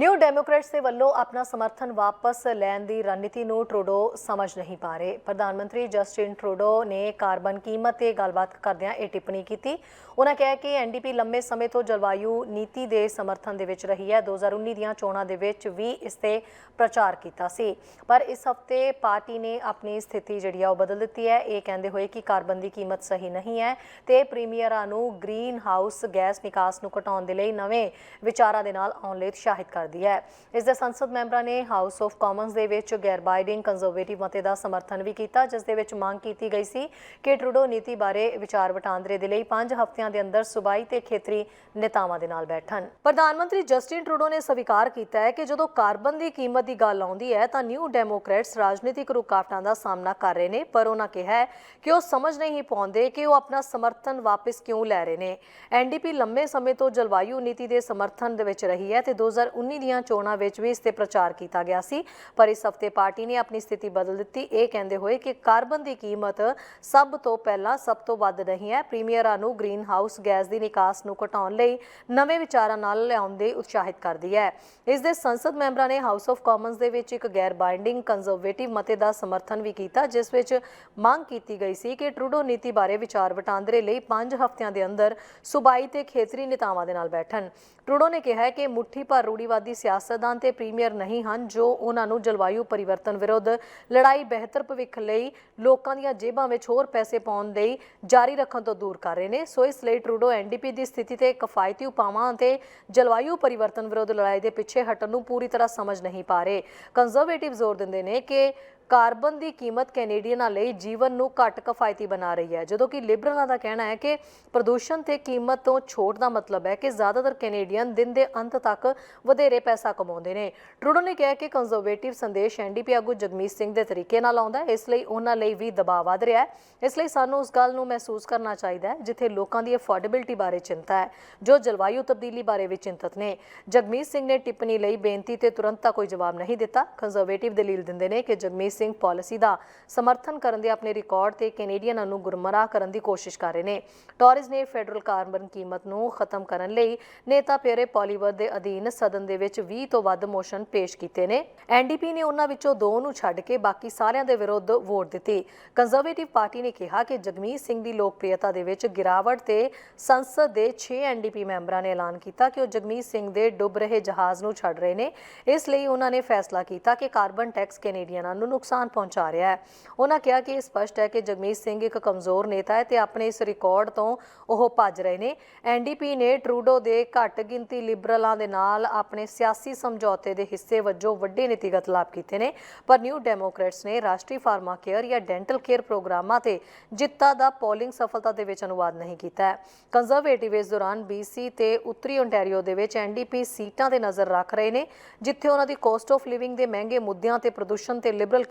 New Democrats ਦੇ ਵੱਲੋਂ ਆਪਣਾ ਸਮਰਥਨ ਵਾਪਸ ਲੈਣ ਦੀ ਰਣਨੀਤੀ ਨੂੰ ਟਰੂਡੋ ਸਮਝ ਨਹੀਂ ਪਾ ਰਹੇ। ਪ੍ਰਧਾਨ ਮੰਤਰੀ ਜਸਟਿਨ ਟਰੂਡੋ ਨੇ ਕਾਰਬਨ ਕੀਮਤ ਤੇ ਗੱਲਬਾਤ ਕਰਦਿਆਂ ਇਹ ਟਿੱਪਣੀ ਕੀਤੀ। ਉਹਨਾਂ ਕਿਹਾ ਕਿ ਐਨਡੀਪੀ ਲੰਬੇ ਸਮੇਂ ਤੋਂ ਜਲਵਾਯੂ ਨੀਤੀ ਦੇ ਸਮਰਥਨ ਦੇ ਵਿੱਚ ਰਹੀ ਹੈ। 2019 ਦੀਆਂ ਚੋਣਾਂ ਦੇ ਵਿੱਚ ਵੀ ਇਸ ਤੇ ਪ੍ਰਚਾਰ ਕੀਤਾ ਸੀ। ਪਰ ਇਸ ਹਫ਼ਤੇ ਪਾਰਟੀ ਨੇ ਆਪਣੀ ਸਥਿਤੀ ਜਿਹੜੀ ਆ ਉਹ ਬਦਲ ਦਿੱਤੀ ਹੈ। ਇਹ ਕਹਿੰਦੇ ਹੋਏ ਕਿ ਕਾਰਬਨ ਦੀ ਕੀਮਤ ਸਹੀ ਨਹੀਂ ਹੈ ਤੇ ਪ੍ਰੀਮੀਅਰਾਂ ਨੂੰ ਗ੍ਰੀਨ ਹਾਊਸ ਗੈਸ ਨਿਕਾਸ ਨੂੰ ਘਟਾਉਣ ਦੇ ਲਈ ਨਵੇਂ ਵਿਚਾਰਾਂ ਦੇ ਨਾਲ ਆਉਣ ਲਈ ਉਤਸ਼ਾਹਿਤ ਕਰ ਕਰਦੀ ਹੈ। ਇਸ ਦੇ ਸੰਸਦ ਮੈਂਬਰਾਂ ਨੇ ਹਾਊਸ ਆਫ ਕਾਮਨਸ ਦੇ ਵਿੱਚ ਗੈਰ ਬਾਈਡਿੰਗ ਕੰਜ਼ਰਵੇਟਿਵ ਮਤੇ ਦਾ ਸਮਰਥਨ ਵੀ ਕੀਤਾ, ਜਿਸ ਦੇ ਵਿੱਚ ਮੰਗ ਕੀਤੀ ਗਈ ਸੀ ਕਿ ਟਰੂਡੋ ਨੀਤੀ ਬਾਰੇ ਵਿਚਾਰ ਵਟਾਂਦਰੇ ਦੇ ਲਈ 5 ਹਫ਼ਤਿਆਂ ਦੇ ਅੰਦਰ ਸੁਬਾਈ ਤੇ ਖੇਤਰੀ ਨੇਤਾਵਾਂ ਦੇ ਨਾਲ ਬੈਠਣ। ਪ੍ਰਧਾਨ ਮੰਤਰੀ ਜਸਟਿਨ ਟਰੂਡੋ ਨੇ ਸਵੀਕਾਰ ਕੀਤਾ ਹੈ ਕਿ ਜਦੋਂ ਕਾਰਬਨ ਦੀ ਕੀਮਤ ਦੀ ਗੱਲ ਆਉਂਦੀ ਹੈ, ਤਾਂ ਨਿਊ ਡੈਮੋਕ੍ਰੇਟਸ ਰਾਜਨੀਤਿਕ ਰੁਕਾਵਟਾਂ ਦਾ ਸਾਹਮਣਾ ਕਰ ਰਹੇ ਨੇ, ਪਰ ਉਹਨਾਂ ਕਿਹਾ ਕਿ ਉਹ ਸਮਝ ਨਹੀਂ ਪਾਉਂਦੇ ਕਿ ਉਹ ਆਪਣਾ ਸਮਰਥਨ ਵਾਪਸ ਕਿਉਂ ਲੈ ਰਹੇ ਨੇ। ਐਨਡੀਪੀ ਲੰਮੇ ਸਮੇਂ ਤੋਂ ਜਲਵਾਯੂ ਨੀਤੀ ਦੇ ਸਮਰਥਨ ਦੇ ਵਿੱਚ ਰਹੀ ਹੈ ਤੇ 2019 ਦੀਆਂ ਚੋਣਾਂ ਵਿੱਚ ਵੀ ਇਸ ਤੇ ਪ੍ਰਚਾਰ ਕੀਤਾ ਗਿਆ ਸੀ। ਪਰ ਇਸ ਹਫ਼ਤੇ ਪਾਰਟੀ ਨੇ ਆਪਣੀ ਸਥਿਤੀ ਬਦਲ ਦਿੱਤੀ। ਇਹ ਕਹਿੰਦੇ ਹੋਏ ਕਿ ਕਾਰਬਨ ਦੀ ਕੀਮਤ ਸਭ ਤੋਂ ਪਹਿਲਾਂ ਸਭ ਤੋਂ ਵੱਧ ਨਹੀਂ ਹੈ। ਪ੍ਰੀਮੀਅਰਾਂ ਨੂੰ ਗ੍ਰੀਨ ਹਾਊਸ ਗੈਸ ਦੀ ਨਿਕਾਸ ਨੂੰ ਘਟਾਉਣ ਲਈ ਨਵੇਂ ਵਿਚਾਰਾਂ ਨਾਲ ਲਿਆਉਣ ਦੇ ਉਤਸ਼ਾਹਿਤ ਕਰਦੀ ਹੈ। ਇਸ ਦੇ ਸੰਸਦ ਮੈਂਬਰਾਂ ਨੇ ਹਾਊਸ ਆਫ ਕਾਮਨਸ ਦੇ ਵਿੱਚ ਇੱਕ ਗੈਰ ਬਾਈਂਡਿੰਗ ਕੰਜ਼ਰਵੇਟਿਵ ਮਤੇ ਦਾ ਸਮਰਥਨ ਵੀ ਕੀਤਾ, ਜਿਸ ਵਿੱਚ ਮੰਗ ਕੀਤੀ ਗਈ ਸੀ ਕਿ ਟਰੂਡੋ ਨੀਤੀ ਬਾਰੇ ਵਿਚਾਰ ਵਟਾਂਦਰੇ ਲਈ 5 ਹਫ਼ਤਿਆਂ ਦੇ ਅੰਦਰ ਸੁਬਾਈ ਤੇ ਖੇਤਰੀ ਨੇਤਾਵਾਂ ਦੇ ਨਾਲ ਬੈਠਣ। ਟਰੂਡੋ ਨੇ ਕਿਹਾ ਕਿ ਮੁੱਠੀ ਭਰ ਰੂੜੀਵਾਦੀ ਸਿਆਸਤਦਾਨ ਤੇ ਪ੍ਰੀਮੀਅਰ ਨਹੀਂ ਹਨ, ਜੋ ਉਹਨਾਂ ਨੂੰ ਜਲਵਾਯੂ ਪਰਿਵਰਤਨ ਵਿਰੁੱਧ ਲੜਾਈ ਬਿਹਤਰ ਭਵਿੱਖ ਲਈ ਲੋਕਾਂ ਦੀਆਂ ਜੇਬਾਂ ਵਿੱਚ ਹੋਰ ਪੈਸੇ ਪਾਉਣ ਲਈ ਜਾਰੀ ਰੱਖਣ ਤੋਂ ਦੂਰ ਕਰ ਰਹੇ ਨੇ। ਸੋ ਇਸ ਲਈ ਟਰੂਡੋ ਐਨਡੀਪੀ ਦੀ ਸਥਿਤੀ ਤੇ ਕਿਫਾਇਤੀ ਉਪਾਵਾਂ ਅਤੇ ਜਲਵਾਯੂ ਪਰਿਵਰਤਨ ਵਿਰੁੱਧ ਲੜਾਈ ਦੇ ਪਿੱਛੇ ਹਟਣ ਨੂੰ ਪੂਰੀ ਤਰ੍ਹਾਂ ਸਮਝ ਨਹੀਂ ਪਾ ਰਹੇ। ਕੰਜ਼ਰਵੇਟਿਵ ਜ਼ੋਰ ਦਿੰਦੇ ਨੇ ਕਿ ਕਾਰਬਨ ਦੀ ਕੀਮਤ ਕੈਨੇਡੀਅਨਾਂ ਲਈ ਜੀਵਨ ਨੂੰ ਘੱਟ ਕਿਫਾਇਤੀ ਬਣਾ ਰਹੀ ਹੈ। ਜਦੋਂ ਕਿ ਲਿਬਰਲਾਂ ਦਾ ਕਹਿਣਾ ਹੈ ਕਿ ਪ੍ਰਦੂਸ਼ਣ ਤੇ ਕੀਮਤ ਤੋਂ ਛੋਟ ਦਾ ਮਤਲਬ ਹੈ ਕਿ ਜ਼ਿਆਦਾਤਰ ਕੈਨੇਡੀਅਨ ਦਿਨ ਦੇ ਅੰਤ ਤੱਕ ਵਧੇਰੇ ਪੈਸਾ ਕਮਾਉਂਦੇ ਨੇ। ਟਰੂਡੋ ਨੇ ਕਿਹਾ ਕਿ ਕੰਜ਼ਰਵੇਟਿਵ ਸੰਦੇਸ਼ ਐਨਡੀਪੀ ਆਗੂ ਜਗਮੀਤ ਸਿੰਘ ਦੇ ਤਰੀਕੇ ਨਾਲ ਆਉਂਦਾ ਹੈ। ਇਸ ਲਈ ਉਹਨਾਂ ਲਈ ਵੀ ਦਬਾਅ ਵਧ ਰਿਹਾ ਹੈ। ਇਸ ਲਈ ਸਾਨੂੰ ਉਸ ਗੱਲ ਨੂੰ ਮਹਿਸੂਸ ਕਰਨਾ ਚਾਹੀਦਾ ਹੈ, ਜਿੱਥੇ ਲੋਕਾਂ ਦੀ ਅਫੋਰਡੇਬਿਲਟੀ ਬਾਰੇ ਚਿੰਤਾ ਹੈ, ਜੋ ਜਲਵਾਯੂ ਤਬਦੀਲੀ ਬਾਰੇ ਵੀ ਚਿੰਤਤ ਨੇ। ਜਗਮੀਤ ਸਿੰਘ ਨੇ ਟਿੱਪਣੀ ਲਈ ਬੇਨਤੀ ਤੇ ਤੁਰੰਤ ਤਾਂ ਕੋਈ ਜਵਾਬ ਨਹੀਂ ਦਿੱਤਾ। ਕੰਜ਼ਰਵੇਟਿਵ ਦਲੀਲ ਦਿੰਦੇ ਨੇ ਕਿ ਜਗਮੀਤ ਸਿੰਘ ਪਾਲਿਸੀ ਦਾ ਸਮਰਥਨ ਕਰਨ ਦੇ ਆਪਣੇ ਰਿਕਾਰਡ ਤੇ ਕੈਨੇਡੀਅਨਾਂ ਨੂੰ ਗੁਰਮਰਾਹ ਕਰਨ ਦੀ ਕੋਸ਼ਿਸ਼ ਕਰ ਰਹੇ ਨੇ। ਟੌਰਿਸ ਨੇ ਫੈਡਰਲ ਕਾਰਬਨ ਕੀਮਤ ਨੂੰ ਖਤਮ ਕਰਨ ਲਈ ਨੇਤਾ ਪਿਆਰੇ ਪੋਲੀਵਰ ਦੇ ਅਧੀਨ ਸਦਨ ਦੇ ਵਿੱਚ 20 ਤੋਂ ਵੱਧ ਮੋਸ਼ਨ ਪੇਸ਼ ਕੀਤੇ ਨੇ। ਐਨਡੀਪੀ ਨੇ ਉਹਨਾਂ ਵਿੱਚੋਂ ਦੋ ਨੂੰ ਛੱਡ ਕੇ ਬਾਕੀ ਸਾਰਿਆਂ ਦੇ ਵਿਰੁੱਧ ਵੋਟ ਦਿੱਤੀ। ਕੰਜ਼ਰਵੇਟਿਵ ਪਾਰਟੀ ਨੇ ਕਿਹਾ ਕਿ ਜਗਮੀਤ ਸਿੰਘ ਦੀ ਲੋਕਪ੍ਰਿਯਤਾ ਦੇ ਵਿੱਚ ਗਿਰਾਵਟ ਤੇ ਸੰਸਦ ਦੇ 6 ਐਨਡੀਪੀ ਮੈਂਬਰਾਂ ਨੇ ਐਲਾਨ ਕੀਤਾ ਕਿ ਉਹ ਜਗਮੀਤ ਸਿੰਘ ਦੇ ਡੁੱਬ ਰਹੇ ਜਹਾਜ਼ ਨੂੰ ਛੱਡ ਰਹੇ ਨੇ। ਇਸ ਲਈ ਉਹਨਾਂ ਨੇ ਫੈਸਲਾ ਕੀਤਾ ਕਿ ਕਾਰਬਨ ਟੈਕਸ ਕੈਨੇਡੀਅਨਾਂ ਨੂੰ ਨੁਕਸਾਨ ਨੁਕਸਾਨ ਪਹੁੰਚਾ ਰਿਹਾ ਹੈ। ਉਹਨਾਂ ਕਿਹਾ ਕਿ ਇਹ ਸਪਸ਼ਟ ਹੈ ਕਿ ਜਗਮੀਤ ਸਿੰਘ ਇੱਕ ਕਮਜ਼ੋਰ ਨੇਤਾ ਹੈ ਤੇ ਆਪਣੇ ਇਸ ਰਿਕਾਰਡ ਤੋਂ ਉਹ ਭੱਜ ਰਹੇ ਨੇ। ਐਨਡੀਪੀ ਨੇ ਟਰੂਡੋ ਦੇ ਘੱਟ ਗਿਣਤੀ ਲਿਬਰਲਾਂ ਦੇ ਨਾਲ ਆਪਣੇ ਸਿਆਸੀ ਸਮਝੌਤੇ ਦੇ ਹਿੱਸੇ ਵਜੋਂ ਵੱਡੇ ਨੀਤੀਗਤ ਲਾਭ ਕੀਤੇ ਨੇ। ਪਰ ਨਿਊ ਡੈਮੋਕ੍ਰੈਟਸ ਨੇ ਰਾਸ਼ਟਰੀ ਫਾਰਮਾ ਕੇਅਰ ਜਾਂ ਡੈਂਟਲ ਕੇਅਰ ਪ੍ਰੋਗਰਾਮਾਂ ਤੇ ਜਿੱਤਾਂ ਦਾ ਪੋਲਿੰਗ ਸਫਲਤਾ ਦੇ ਵਿੱਚ ਅਨੁਵਾਦ ਨਹੀਂ ਕੀਤਾ ਹੈ। ਕੰਜ਼ਰਵੇਟਿਵ ਇਸ ਦੌਰਾਨ ਬੀਸੀ ਤੇ ਉੱਤਰੀ ਓਨਟਾਰੀਓ ਦੇ ਵਿੱਚ ਐਨਡੀਪੀ ਸੀਟਾਂ ਤੇ ਨਜ਼ਰ ਰੱਖ ਰਹੇ ਨੇ, ਜਿੱਥੇ ਉਹਨਾਂ ਦੀ ਕੋਸਟ ਆਫ ਲਿਵਿੰਗ ਦੇ ਮਹਿੰਗੇ ਮੁੱਦਿਆਂ ਤੇ ਪ੍ਰਦੂਸ਼ਣ ਤੇ ਲਿਬਰਲ